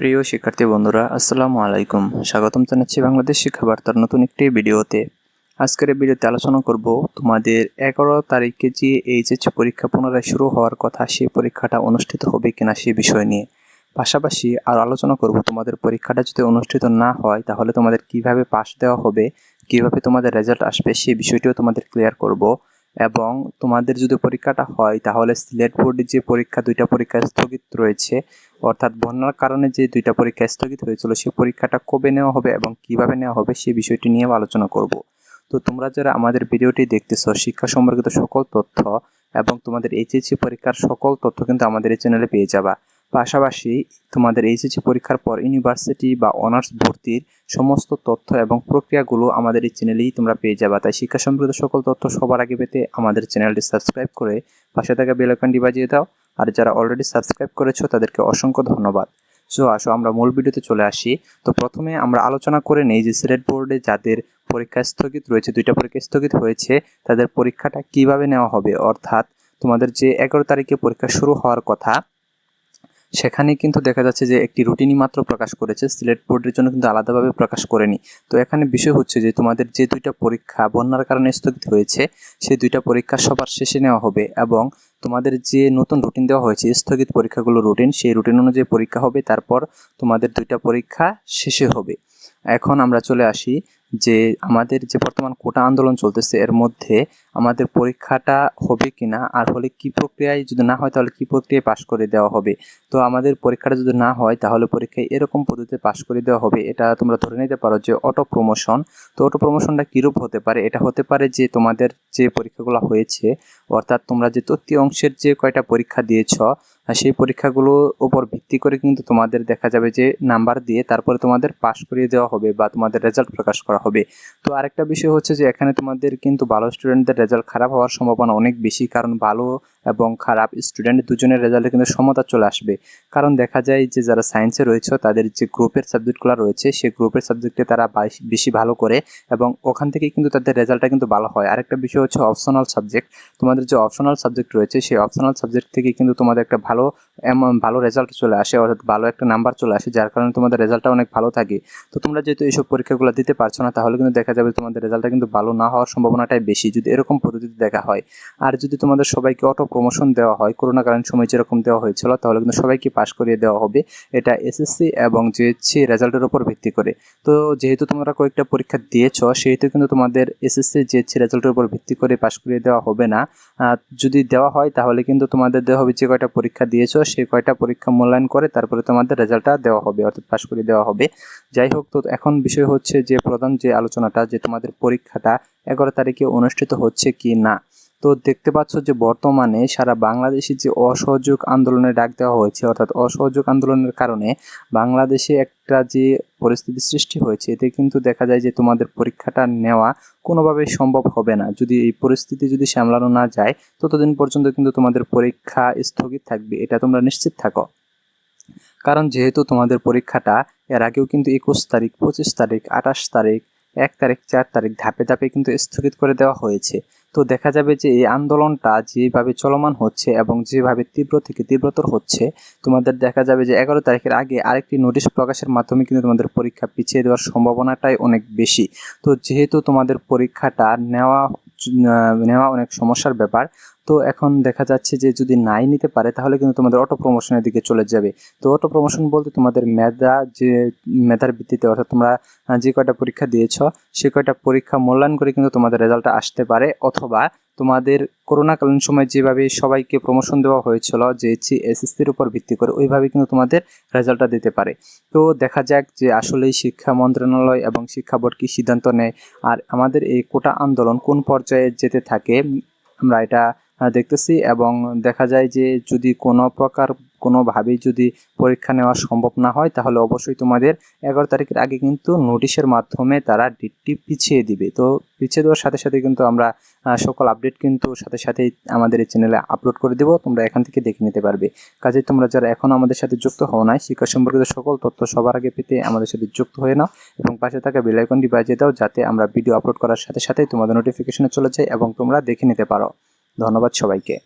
প্রিয় শিক্ষার্থী বন্ধুরা, আসসালামু আলাইকুম। স্বাগতম জানাচ্ছি বাংলাদেশ শিক্ষা বার্তার নতুন একটি ভিডিওতে। আজকের ভিডিওতে আলোচনা করব তোমাদের এগারো তারিখে যে এইচএস পরীক্ষা পুনরায় শুরু হওয়ার কথা, সেই পরীক্ষাটা অনুষ্ঠিত হবে কিনা সেই বিষয় নিয়ে। পাশাপাশি আর আলোচনা করব তোমাদের পরীক্ষাটা যদি অনুষ্ঠিত না হয়, তাহলে তোমাদের কীভাবে পাশ দেওয়া হবে, কীভাবে তোমাদের রেজাল্ট আসবে, সেই বিষয়টিও তোমাদের ক্লিয়ার করব। এবং তোমাদের যদি পরীক্ষাটা হয়, তাহলে সিলেট বোর্ডের যে পরীক্ষা, দুইটা পরীক্ষা স্থগিত রয়েছে অর্থাৎ বন্যার কারণে যে দুইটা পরীক্ষা স্থগিত হয়েছিল, সেই পরীক্ষাটা কবে নেওয়া হবে এবং কীভাবে নেওয়া হবে সেই বিষয়টি নিয়ে আলোচনা করব। তো তোমরা যারা আমাদের ভিডিওটি দেখতেছ, শিক্ষা সম্পর্কিত সকল তথ্য এবং তোমাদের এইচএসসি পরীক্ষার সকল তথ্য কিন্তু আমাদের এই চ্যানেলে পেয়ে যাবা। পাশাপাশি তোমাদের এইচএসসি পরীক্ষার পর ইউনিভার্সিটি বা অনার্স ভর্তির সমস্ত তথ্য এবং প্রক্রিয়াগুলো আমাদের এই চ্যানেলেই তোমরা পেয়ে যাবা। তাই শিক্ষা সম্পর্কিত সকল তথ্য সবার আগে পেতে আমাদের চ্যানেলটি সাবস্ক্রাইব করে পাশে থাকা বেলাইকনটি বাজিয়ে দাও। আর যারা অলরেডি সাবস্ক্রাইব করেছ, তাদেরকে অসংখ্য ধন্যবাদ। সো আসো আমরা মূল ভিডিওতে চলে আসি। তো প্রথমে আমরা আলোচনা করে নেই যে সিলেট বোর্ডে যাদের পরীক্ষা স্থগিত রয়েছে, দুইটা পরীক্ষা স্থগিত হয়েছে, তাদের পরীক্ষাটা কীভাবে নেওয়া হবে? অর্থাৎ তোমাদের যে এগারো তারিখে পরীক্ষা শুরু হওয়ার কথা সেখানে কিন্তু দেখা যাচ্ছে যে একটি রুটিনই মাত্র প্রকাশ করেছে, সিলেট বোর্ডের জন্য কিন্তু আলাদাভাবে প্রকাশ করেনি। তো এখানে বিষয় হচ্ছে যে তোমাদের যে দুইটা পরীক্ষা বন্যার কারণে স্থগিত হয়েছে সেই দুইটা পরীক্ষা সবার শেষে নেওয়া হবে এবং তোমাদের যে নতুন রুটিন দেওয়া হয়েছে, স্থগিত পরীক্ষাগুলো রুটিন, সেই রুটিন অনুযায়ী পরীক্ষা হবে, তারপর তোমাদের দুইটা পরীক্ষা শেষে হবে। এখন আমরা চলে আসি যে আমাদের যে বর্তমান কোটা আন্দোলন চলতেছে, এর মধ্যে আমাদের পরীক্ষাটা হবে কি না আর হলে কি প্রক্রিয়ায় যদি না হয় তাহলে কি প্রক্রিয়ায় পাশ করে দেওয়া হবে। তো আমাদের পরীক্ষাটা যদি না হয় তাহলে পরীক্ষায় এরকম পদ্ধতিতে পাশ করে দেওয়া হবে। এটা তোমরা ধরে নিতে পারো যে অটো প্রমোশন তো অটো প্রমোশনটা কীরূপ হতে পারে? এটা হতে পারে যে তোমাদের যে পরীক্ষাগুলো হয়েছে, অর্থাৎ তোমরা যে তৃতীয় অংশের যে কয়টা পরীক্ষা দিয়েছ সেই পরীক্ষাগুলোর উপর ভিত্তি করে কিন্তু তোমাদের দেখা যাবে যে নাম্বার দিয়ে তারপরে তোমাদের পাশ করিয়ে দেওয়া হবে বা তোমাদের রেজাল্ট প্রকাশ করা হবে। তো আরেকটা বিষয় হচ্ছে যে এখানে তোমাদের কিন্তু ভালো স্টুডেন্টদের রেজাল্ট খারাপ হওয়ার সম্ভাবনা অনেক বেশি, কারণ ভালো এবং খারাপ স্টুডেন্ট দুজনের রেজাল্টে কিন্তু সমতা চলে আসবে। কারণ দেখা যায় যে যারা সায়েন্সে রয়েছে, তাদের যে গ্রুপের সাবজেক্টগুলো রয়েছে, সেই গ্রুপের সাবজেক্টে তারা বেশি ভালো করে এবং ওখান থেকে কিন্তু তাদের রেজাল্টটা কিন্তু ভালো হয়। আরেকটা বিষয় হচ্ছে অপশনাল সাবজেক্ট তোমাদের যে অপশনাল সাবজেক্ট রয়েছে, সেই অপশনাল সাবজেক্ট থেকে কিন্তু তোমাদের একটা ভালো এমন ভালো রেজাল্ট চলে আসে, অর্থাৎ ভালো একটা নাম্বার চলে আসে, যার কারণে তোমাদের রেজাল্টটা অনেক ভালো থাকে। তো তোমরা যেহেতু এইসব পরীক্ষাগুলো দিতে পারছ না, তাহলে কিন্তু দেখা যাবে তোমাদের রেজাল্টটা কিন্তু ভালো না হওয়ার সম্ভাবনাটাই বেশি। যদি এরকম পদ্ধতিতে দেখা হয়। আর যদি তোমাদের সবাইকে অটো প্রমোশন দেওয়া হয়, করোনাকালীন সময় যেরকম দেওয়া হয়েছিল, তাহলে কিন্তু সবাইকে পাশ করিয়ে দেওয়া হবে। এটা এসএসসি এবং জিএসসি রেজাল্টের উপর ভিত্তি করে। তো যেহেতু তোমরা কয়েকটা পরীক্ষা দিয়েছ, সেহেতু কিন্তু তোমাদের এসএসসি জিএসসি রেজাল্টের উপর ভিত্তি করে পাশ করিয়ে দেওয়া হবে না। যদি দেওয়া হয়, তাহলে কিন্তু তোমাদের দেওয়া হবে যে কয়টা পরীক্ষা দিয়েছ, সেই কয়টা পরীক্ষা মূল্যায়ন করে তারপরে তোমাদের রেজাল্টটা দেওয়া হবে, অর্থাৎ পাশ করে দেওয়া হবে। যাই হোক, তো এখন বিষয় হচ্ছে যে প্রধান যে আলোচনাটা, যে তোমাদের পরীক্ষাটা এগারো তারিখে অনুষ্ঠিত হচ্ছে কি না? তো দেখতে পাচ্ছ যে বর্তমানে সারা বাংলাদেশে যে অসহযোগ আন্দোলনের ডাক দেওয়া হয়েছে, অর্থাৎ অসহযোগ আন্দোলনের কারণে বাংলাদেশে একটা যে পরিস্থিতি সৃষ্টি হয়েছে, এতে কিন্তু দেখা যায় যে তোমাদের পরীক্ষাটা নেওয়া কোনোভাবেই সম্ভব হবে না। যদি এই পরিস্থিতি যদি সামলানো না যায়, ততদিন পর্যন্ত কিন্তু তোমাদের পরীক্ষা স্থগিত থাকবে, এটা তোমরা নিশ্চিত থাকো। কারণ যেহেতু তোমাদের পরীক্ষাটা এর আগেও কিন্তু একুশ তারিখ, পঁচিশ তারিখ, আঠাশ তারিখ এক তারিখ, চার তারিখ ধাপে ধাপে কিন্তু স্থগিত করে দেওয়া হয়েছে। তো দেখা যাবে যে এই আন্দোলনটা যেভাবে চলমান হচ্ছে এবং যেভাবে তীব্র থেকে তীব্রতর হচ্ছে, তোমাদের দেখা যাবে যে এগারো তারিখের আগে আরেকটি নোটিশ প্রকাশের মাধ্যমে কিন্তু তোমাদের পরীক্ষা পিছিয়ে দেওয়ার সম্ভাবনাটাই অনেক বেশি। তো যেহেতু তোমাদের পরীক্ষাটা নেওয়া নেওয়া অনেক সমস্যার ব্যাপার। তো এখন দেখা যাচ্ছে যে যদি নাই নিতে পারে, তাহলে কিন্তু তোমাদের অটো প্রমোশনের দিকে চলে যাবে। তো অটো প্রমোশন বলতে তোমাদের মেধা যে, মেধার ভিত্তিতে অর্থাৎ তোমরা যে কয়টা পরীক্ষা দিয়েছ, সে কয়টা পরীক্ষা মূল্যায়ন করে কিন্তু তোমাদের রেজাল্টটা আসতে পারে, অথবা তোমাদের করোনাকালীন সময় যেভাবে সবাইকে প্রমোশন দেওয়া হয়েছিল, যে এসএসসির উপর ভিত্তি করে, ওইভাবে কিন্তু তোমাদের রেজাল্টটা দিতে পারে। তো দেখা যাক যে আসলেই শিক্ষা মন্ত্রণালয় এবং শিক্ষা বোর্ড কী সিদ্ধান্ত নেয়। আর আমাদের এই কোটা আন্দোলন কোন পর্যায়ে যেতে থাকে, আমরা এটা দেখতেছি এবং দেখা যায় যে যদি কোনো প্রকার কোনোভাবেই যদি পরীক্ষা নেওয়া সম্ভব না হয়, তাহলে অবশ্যই তোমাদের এগারো তারিখের আগে কিন্তু নোটিশের মাধ্যমে তারা ডেটটি পিছিয়ে দিবে। তো পিছিয়ে দেওয়ার সাথে সাথে কিন্তু আমরা সকল আপডেট কিন্তু সাথে সাথেই আমাদের এই চ্যানেলে আপলোড করে দেবো, তোমরা এখান থেকে দেখে নিতে পারবে। কাজে তোমরা যারা এখন আমাদের সাথে যুক্ত হও নাই, শিক্ষা সম্পর্কিত সকল তথ্য সবার আগে পেতে আমাদের সাথে যুক্ত হয়ে নাও এবং পাশে থাকা বেলাইকনটি বাজিয়ে দাও যাতে আমরা ভিডিও আপলোড করার সাথে সাথেই তোমাদের নোটিফিকেশনে চলে যায় এবং তোমরা দেখে নিতে পারো। ধন্যবাদ সবাইকে।